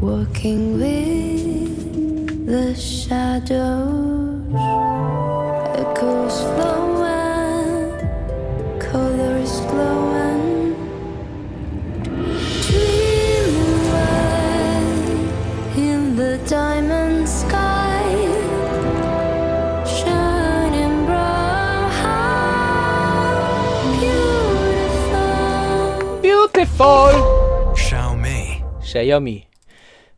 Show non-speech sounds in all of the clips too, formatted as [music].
Walking with the shadows, echoes flowing, colors glowing. Dream away in the diamond sky, shining bright, beautiful. Beautiful! Xiaomi. Xiaomi.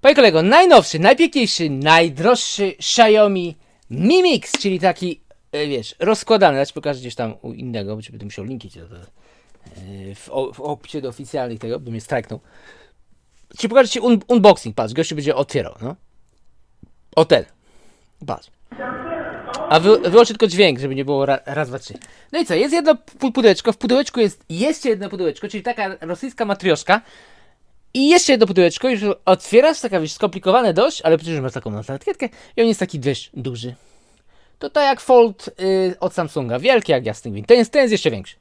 Panie kolego, najnowszy, najpiękniejszy, najdroższy Xiaomi Mi Mix, czyli taki, e, wiesz, rozkładany. Ja pokażę gdzieś tam u innego, bo będę musiał linki ci do, e, w, w opisie do oficjalnych tego, by mnie strajknął. Ci pokażę ci un unboxing, patrz, gościu będzie otwierał, no. O ten. Patrz. A wy, tylko dźwięk, żeby nie było ra, raz, dwa, trzy. No i co, jest jedno pu- pudełeczko, w pudełeczku jest jeszcze jedno pudełeczko, czyli taka rosyjska matrioszka. I jeszcze jedno pudełeczko, już otwierasz, taka wiesz, skomplikowane dość, ale przecież masz taką etykietkę i on jest taki dość duży. To tak jak Fold y, od Samsunga, wielki jak jasny gwint. Ten jest, ten jest jeszcze większy.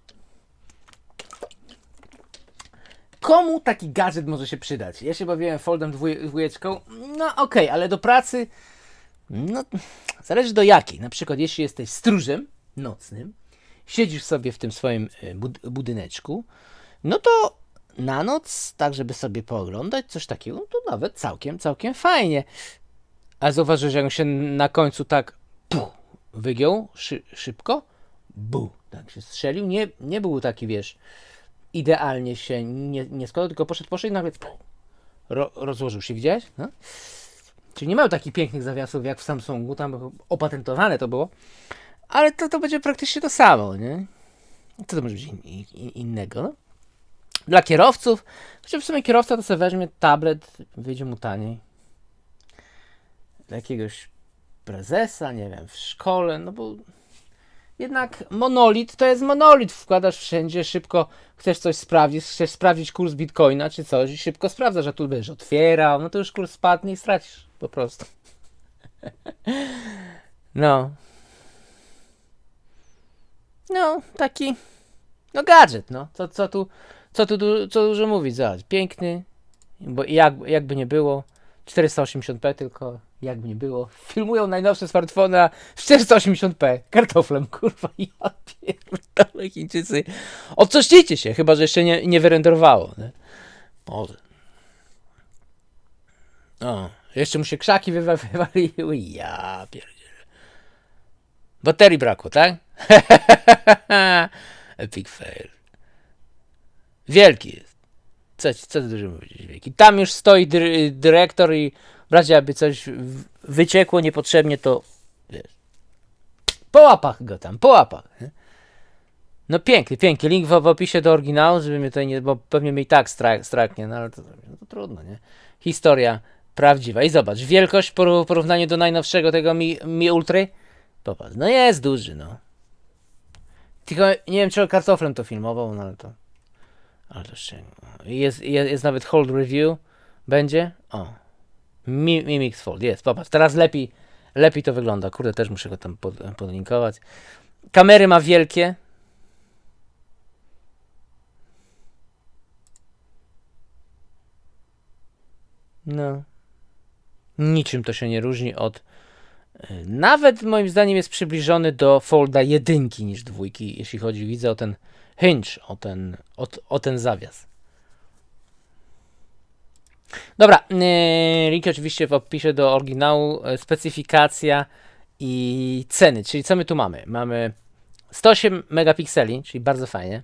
Komu taki gadżet może się przydać? Ja się bawiłem Foldem dwójeczką, no okej, ale do pracy, no zależy do jakiej. Na przykład jeśli jesteś stróżem nocnym, siedzisz sobie w tym swoim y, bud budyneczku, no to na noc, tak żeby sobie pooglądać coś takiego, to nawet całkiem, całkiem fajnie. A zauważysz, jak on się na końcu tak puh, wygiął szy szybko, bu, tak się strzelił, nie, nie był taki, wiesz, idealnie się nie, nie składał, tylko poszedł, poszedł i nagle puh, ro, rozłożył się, widziałeś? No? Czyli nie miał takich pięknych zawiasów jak w Samsungu, tam opatentowane to było, ale to, to będzie praktycznie to samo, nie? Co to może być in, in, innego, no? Dla kierowców, chociaż w sumie kierowca to sobie weźmie tablet, wyjdzie mu taniej. Dla jakiegoś prezesa, nie wiem, w szkole, no bo jednak monolit to jest monolit. Wkładasz wszędzie, szybko chcesz coś sprawdzić, chcesz sprawdzić kurs bitcoina czy coś i szybko sprawdzasz, że tu będziesz otwierał, no to już kurs spadnie i stracisz po prostu. [laughs] No. No, taki, no gadżet, no. Co, co tu, co tu du- co dużo mówić, zobacz, piękny, bo jak, jakby nie było, 480p tylko, jakby nie było, filmują najnowsze smartfona w 480p, kartoflem, kurwa, [laughs] ja pierdolę, Chińczycy, odcośnijcie się, chyba, że jeszcze nie, nie wyrenderowało, nie? Może. O, jeszcze mu się krzaki wywa- wywaliły, ja pierdzielę. Baterii brakło, tak? [laughs] Epic fail. Wielki jest. Co, co ty dużo mówisz, wielki. Tam już stoi dyr, dyrektor i w razie aby coś wyciekło niepotrzebnie, to wiesz. Po łapach go tam, po łapach. No piękny, piękny. Link w, w opisie do oryginału, żeby mnie tutaj nie, bo pewnie mnie i tak strak, straknie, no ale to, no to trudno, nie? Historia prawdziwa. I zobacz, wielkość w poró- porównaniu do najnowszego tego Mi, Mi Ultry. Popatrz, no jest duży, no. Tylko nie wiem, czy kartoflem to filmował, no ale to... Ale się... Jest, jest, jest nawet hold review. Będzie? O. Mi, Mi Mix Fold, jest, popatrz. Teraz lepiej, lepiej to wygląda. Kurde, też muszę go tam pod, podlinkować. Kamery ma wielkie. No. Niczym to się nie różni od nawet moim zdaniem jest przybliżony do Folda jedynki niż dwójki, jeśli chodzi, widzę o ten hinge, o ten, o, o ten zawias. Dobra, yy, link oczywiście w opisie do oryginału, e, specyfikacja i ceny, czyli co my tu mamy? Mamy 108 megapikseli, czyli bardzo fajnie.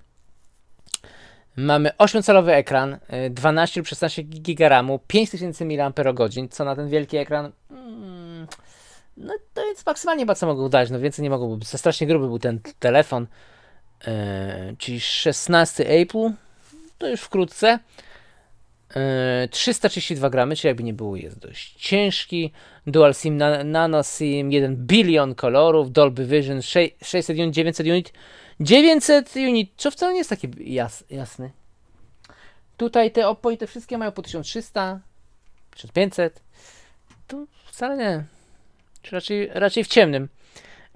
Mamy 8-calowy ekran, y, 12 lub 16 GB RAMu, 5000 mAh, co na ten wielki ekran mm, no to jest maksymalnie chyba co mogą dać, no więcej nie mogą. Za strasznie gruby był ten telefon, e, czyli 16 Apple, to już wkrótce. E, 332 gramy, czyli jakby nie było, jest dość ciężki. Dual SIM, na, Nano SIM, 1 bilion kolorów, Dolby Vision, sze- 600 unit, 900 unit. 900 unit, co wcale nie jest taki jas, jasny. Tutaj te Oppo i te wszystkie mają po 1300, 1500. Tu wcale nie. Czy raczej, raczej w ciemnym.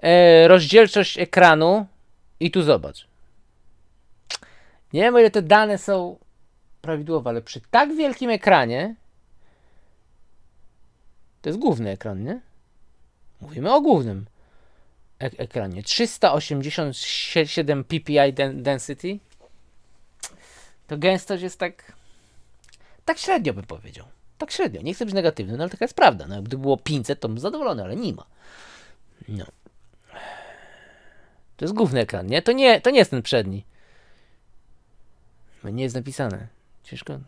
E, rozdzielczość ekranu i tu zobacz. Nie wiem ile te dane są prawidłowe, ale przy tak wielkim ekranie To jest główny ekran, nie? Mówimy o głównym ek- ekranie. 387 ppi den- density. To gęstość jest tak. Tak średnio bym powiedział. Tak średnio. Nie chcę być negatywny, no ale taka jest prawda. No, gdyby było 500, to bym zadowolony, ale nie ma. No. To jest główny ekran, nie? To nie, to nie jest ten przedni. No nie jest napisane. Ciężko.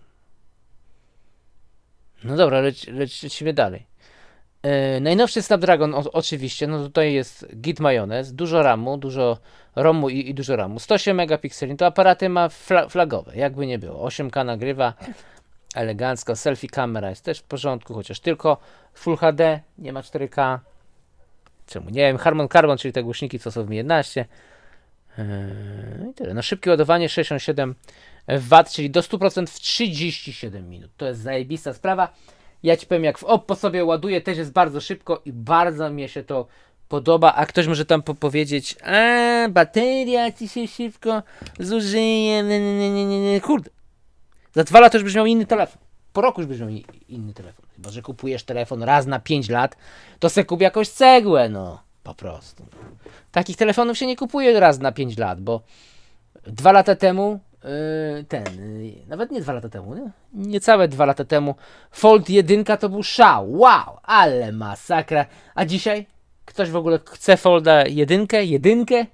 No dobra, lec, lec, lecimy dalej. E, najnowszy Snapdragon o, oczywiście, no tutaj jest git majonez, dużo RAMu, dużo ROMu i, i dużo RAMu. 108 megapikseli, to aparaty ma fla, flagowe, jakby nie było. 8K nagrywa elegancko, selfie kamera jest też w porządku, chociaż tylko Full HD, nie ma 4K. Czemu? Nie wiem, Harman Kardon, czyli te głośniki, co są w Mi 11. Eee, I tyle. No szybkie ładowanie 67 W, czyli do 100% w 37 minut. To jest zajebista sprawa. Ja ci powiem, jak w Oppo sobie ładuję, też jest bardzo szybko i bardzo mi się to podoba. A ktoś może tam po powiedzieć, a bateria ci się szybko zużyje. Kurde. Za dwa lata już byś miał inny telefon. Po roku już byś miał inny telefon. Chyba, że kupujesz telefon raz na 5 lat, to se kup jakąś cegłę, no. Po prostu. Takich telefonów się nie kupuje raz na 5 lat, bo dwa lata temu, yy, ten, yy, nawet nie dwa lata temu, nie? niecałe dwa lata temu, Fold 1 to był szał. Wow, ale masakra. A dzisiaj ktoś w ogóle chce Folda 1, jedynkę?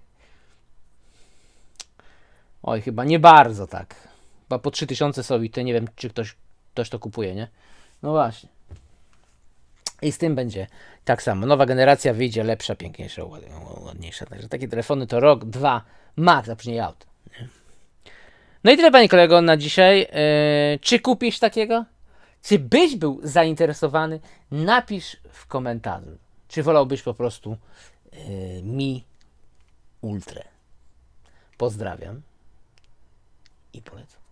Oj, chyba nie bardzo tak. Chyba po 3000 są i to nie wiem, czy ktoś, ktoś to kupuje, nie? No właśnie. I z tym będzie tak samo. Nowa generacja wyjdzie lepsza, piękniejsza, ład- ładniejsza. Także takie telefony to rok, dwa, max, a później out. No i tyle, panie kolego, na dzisiaj. Yy, czy kupisz takiego? Czy byś był zainteresowany? Napisz w komentarzu. Czy wolałbyś po prostu yy, Mi Ultra? Pozdrawiam i polecam.